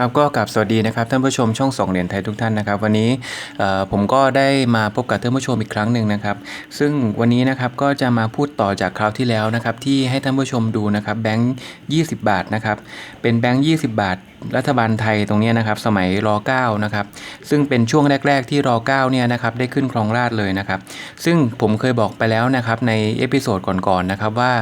ครับก็กลับสวัสดีนะครับท่านผู้ชมช่องสองเหรียญไทยทุกท่านนะครับ วันนี้ผมก็ได้มาพบกับท่านผู้ชมอีกครั้งหนึ่งนะครับ ซึ่งวันนี้นะครับก็จะมาพูดต่อจากคราวที่แล้วนะครับที่ให้ท่านผู้ชมดูนะครับแบงค์20 บาทนะครับเป็นแบงค์20 บาท รัฐบาลไทยตรงนี้นะครับสมัยร9นะครับซึ่งเป็นช่วงแรก ๆ ที่ร9เนี่ยนะครับได้ขึ้นครองราชเลยนะครับซึ่งผมเคยบอกไปแล้วนะครับในเอพิโซดก่อนๆนะครับว่า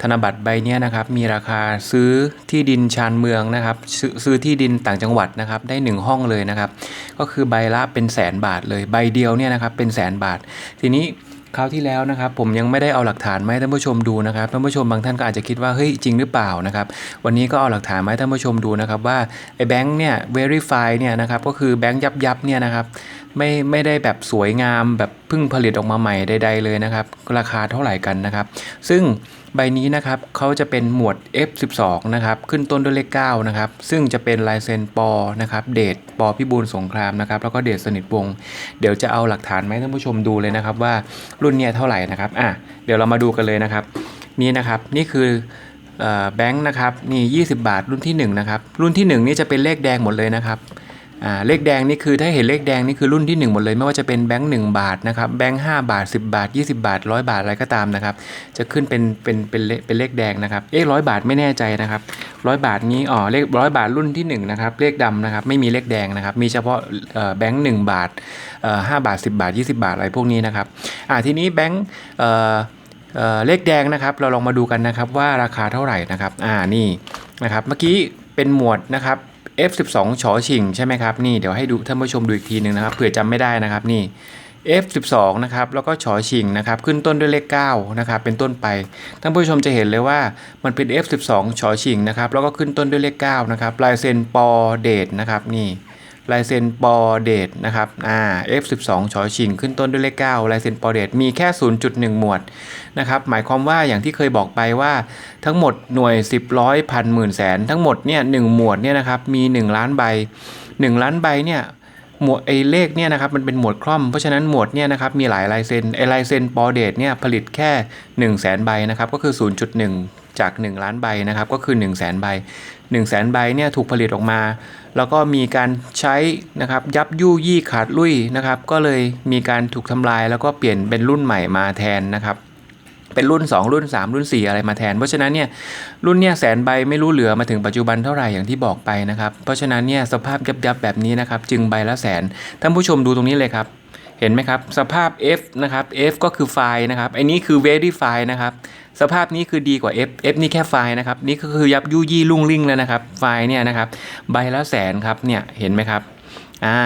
ธนบัตรใบเนี้ยนะครับมีราคาซื้อที่ดินชานเมืองนะครับซื้อซื้อที่ดินต่างจังหวัดนะครับได้ 1 ห้องเลยนะครับก็คือใบละเป็นแสนบาทเลยใบเดียวเนี่ยนะครับเป็นแสนบาท ทีนี้ คราวที่แล้วนะครับผมยังไม่ได้เอาหลักฐานมาให้ท่านผู้ชมดูนะครับท่านผู้ชมบางท่านก็อาจจะคิดว่าเฮ้ยจริงหรือเปล่านะครับวันนี้ก็เอาหลักฐานมาให้ท่านผู้ชมดูนะครับว่าไอ้แบงค์เนี่ย verify เนี่ยนะครับก็คือแบงค์ยับยับเนี่ยนะครับไม่ไม่ได้แบบสวยงามแบบเพิ่งผลิตออกมาใหม่ใดๆเลยนะครับราคาเท่าไหร่กันนะครับ ซึ่ง ใบนี้นะครับเขาจะเป็นหมวด F12 นะครับขึ้นต้นด้วยเลข9นะครับซึ่งจะเป็นลายเซ็นปอนะครับเดชปอพิบูลสงครามนะครับแล้วก็เดชสนิทวงเดี๋ยวจะเอาหลักฐานมาให้ท่านผู้ชมดูเลยนะครับว่ารุ่นเนี้ยเท่าไหร่นะครับอะเดี๋ยวเรามาดูกันเลยนะครับนี่นะครับนี่คือแบงค์นะครับนี่ 20 บาทรุ่นที่1นะครับรุ่นที่ 1 นี่จะเป็นเลขแดงหมดเลยนะครับ เลขแดงนี่คือถ้าเห็นเลขแดงนี่คือรุ่นที่ 1 หมดเลย ไม่ว่าจะเป็นแบงค์1บาทนะครับแบงค์5บาท 10 บาท 20 บาท 100 บาทอะไรก็ตามนะครับ จะขึ้นเป็นเป็นเป็นเลเป็นเลขแดงนะครับเอ๊ะร้อยบาทไม่แน่ใจนะครับร้อยบาทนี้อ๋อเลขร้อยบาทรุ่นที่1นะครับเลขดำนะครับไม่มีเลขแดงนะครับมีเฉพาะแบงค์หนึ่งบาทห้าบาท 10 บาท 20 บาทอะไรพวกนี้นะครับอ่าทีนี้แบงค์เอ่อเอ่อเลขแดงนะครับ เราลองมาดูกันนะครับว่าราคาเท่าไหร่นะครับอ่านี่นะครับเมื่อกี้เป็นหมวดนะครับ F12 ชอชิงใช่ไหมครับนี่เดี๋ยวให้ดูท่านผู้ชมดูอีกทีหนึ่งนะครับเผื่อจำไม่ได้นะครับนี่ F12 นะครับแล้วก็ชอชิงนะครับขึ้นต้นด้วยเลข9นะครับเป็นต้นไปท่านผู้ชมจะเห็นเลยว่ามันเป็น F12 ชอชิงนะครับแล้วก็ขึ้นต้นด้วยเลข9นะครับลายเซ็นปอเดทนะครับนี่ ลายเซ็นปอเดทนะครับอ่า F12 ชอชิง ขึ้นต้นด้วยเลข 9 ลายเซ็นปอเดทมีแค่ 0.1 หมวดนะครับ หมายความว่าอย่างที่เคยบอกไปว่าทั้งหมดหน่วย 10ร้อยพันหมื่นแสน ทั้งหมดเนี่ยหหมวดเนี่ยนะครับมี 1 ล้านใบ 1 ล้านใบเนี่ยหมวดไอเลขเนี่ยนะครับมันเป็นหมวดคล่อม เพราะฉะนั้นหมวดเนี่ยนะครับมีหลายลายเซ็นไอลายเซ็นปอเดทเนี่ยผลิตแค่ 1 0 0 0 0แสนใบนะครับก็คือ 0.1 จาก 1 ล้านใบนะครับก็คือ 1 0 0 0 0แสนใบ1 0 0 0 0แสนใบเนี่ยถูกผลิตออกมา แล้วก็มีการใช้นะครับยับยู่ยี่ขาดลุยนะครับก็เลยมีการถูกทำลายแล้วก็เปลี่ยนเป็นรุ่นใหม่มาแทนนะครับเป็นรุ่น 2 รุ่น 3 รุ่น 4 อะไรมาแทน เพราะฉะนั้นเนี่ยรุ่นเนี่ยแสนใบไม่รู้เหลือมาถึงปัจจุบันเท่าไหร่อย่างที่บอกไปนะครับ เพราะฉะนั้นเนี่ยสภาพยับยับแบบนี้นะครับจึงใบละแสนท่านผู้ชมดูตรงนี้เลยครับเห็นไหมครับ สภาพ F นะครับ F ก็คือไฟล์นะครับไอ้นี้คือ verify นะครับ สภาพนี้คือดีกว่า F F นี่แค่ไฟล์นะครับ นี่ก็คือยับยุยี่ลุ่งลิ่งแล้วนะครับ ไฟล์เนี่ยนะครับ ใบละแสนครับเนี่ยเห็นไหมครับอ่า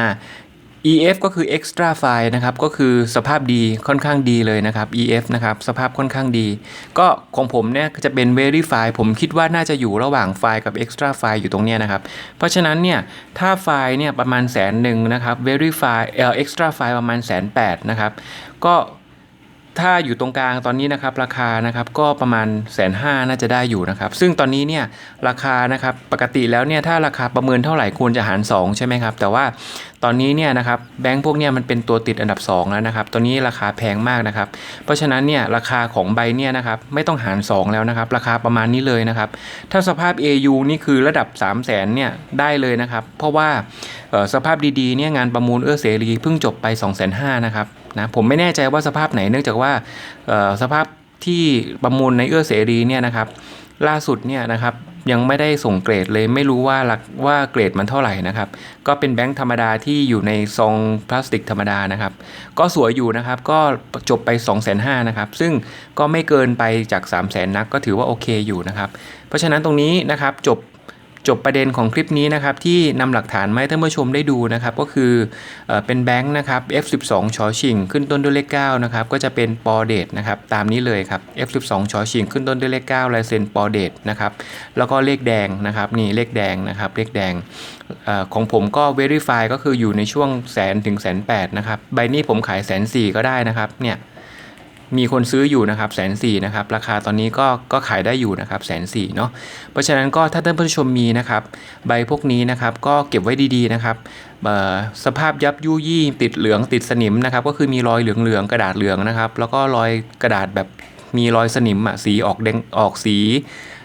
EF ก็คือ extra file นะครับ ก็คือสภาพดีค่อนข้างดีเลยนะครับ EF นะครับ สภาพค่อนข้างดี ก็ของผมเนี่ยจะเป็น verify ผมคิดว่าน่าจะอยู่ระหว่างไฟล์กับ extra file อยู่ตรงเนี้ยนะครับ เพราะฉะนั้นเนี่ย ถ้าไฟล์เนี่ยประมาณแสนหนึ่งนะครับ verify เอ่อ extra file ประมาณแสนแปดนะครับ ก็ ถ้าอยู่ตรงกลางตอนนี้นะครับราคานะครับก็ประมาณแสนห้าน่าจะได้อยู่นะครับ ซึ่งตอนนี้เนี่ยราคานะครับปกติแล้วเนี่ยถ้าราคาประเมินเท่าไหร่ควรจะหาร 2 ใช่ไหมครับ แต่ว่าตอนนี้เนี่ยนะครับแบงก์พวกเนี่ยมันเป็นตัวติดอันดับ 2 แล้วนะครับตัวนี้ราคาแพงมากนะครับ เพราะฉะนั้นเนี่ยราคาของใบเนี่ยนะครับไม่ต้องหาร 2 แล้วนะครับ ราคาประมาณนี้เลยนะครับ ถ้าสภาพ AU นี่คือระดับ 3 0 0แสนเนี่ยได้เลยนะครับ เพราะว่าสภาพดีๆเนี่ยงานประมูลเอื้อเสรีเพิ่งจบไป 2 5 0 0 0นะครับ นะผมไม่แน่ใจว่าสภาพไหนเนื่องจากว่าสภาพที่ประมูลในเอื้อเสรีเนี่ยนะครับ ล่าสุดเนี่ยนะครับยังไม่ได้ส่งเกรดเลยไม่รู้ว่าหลักว่าเกรดมันเท่าไหร่นะครับ ก็เป็นแบงค์ธรรมดาที่อยู่ในซองพลาสติกธรรมดานะครับ ก็สวยอยู่นะครับก็จบไป 2 5 0 0 0นะครับ ซึ่งก็ไม่เกินไปจาก 3 0 0 0 0 0นักก็ถือว่าโอเคอยู่นะครับ เพราะฉะนั้นตรงนี้นะครับจบ จบประเด็นของคลิปนี้นะครับที่นำหลักฐานมาให้ท่านผู้ชมได้ดูนะครับก็คือเป็นแบงค์นะครับ F12 ชอชิงขึ้นต้นด้วยเลข9นะครับก็จะเป็นปอเดทนะครับตามนี้เลยครับ F12 ชอชิงขึ้นต้นด้วยเลข9ลายเซ็นปอเดทนะครับแล้วก็เลขแดงนะครับนี่เลขแดงนะครับเลขแดงอของผมก็ Verify ก็คืออยู่ในช่วงแสนถึงแสนแปดนะครับใบนี้ผมขายแสนสี่ก็ได้นะครับเนี่ย มีคนซื้ออยู่นะครับแสนสี่นะครับราคาตอนนี้ก็ก็ขายได้อยู่นะครับแสนสี่เนาะเพราะฉะนั้นก็ถ้าท่านผู้ชมมีนะครับใบพวกนี้นะครับก็เก็บไว้ดีๆนะครับสภาพยับยุยี่ติดเหลืองติดสนิมนะครับก็คือมีรอยเหลืองๆกระดาษเหลืองนะครับแล้วก็รอยกระดาษแบบมีรอยสนิมอะสีออกแดงออกสี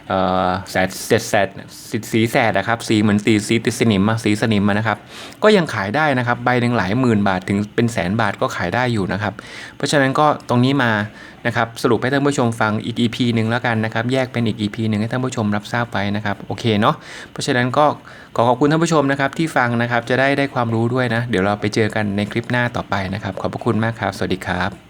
เอ่อแสดเสดแสดสีสีแสดนะครับสีเหมือนสีสีติดสนิมอะสีสนิมอะนะครับ ก็ยังขายได้นะครับใบหนึ่งหลายหมื่นบาทถึงเป็นแสนบาทก็ขายได้อยู่นะครับ เพราะฉะนั้นก็ตรงนี้มานะครับสรุปให้ท่านผู้ชมฟังอีก EP หนึ่งแล้วกันนะครับ แยกเป็นอีก EP หนึ่งให้ท่านผู้ชมรับทราบไว้นะครับโอเคเนาะเพราะฉะนั้นก็ขอขอบคุณท่านผู้ชมนะครับที่ฟังนะครับจะได้ได้ความรู้ด้วยนะ เดี๋ยวเราไปเจอกันในคลิปหน้าต่อไปนะครับ ขอบพระคุณมากครับ สวัสดีครับ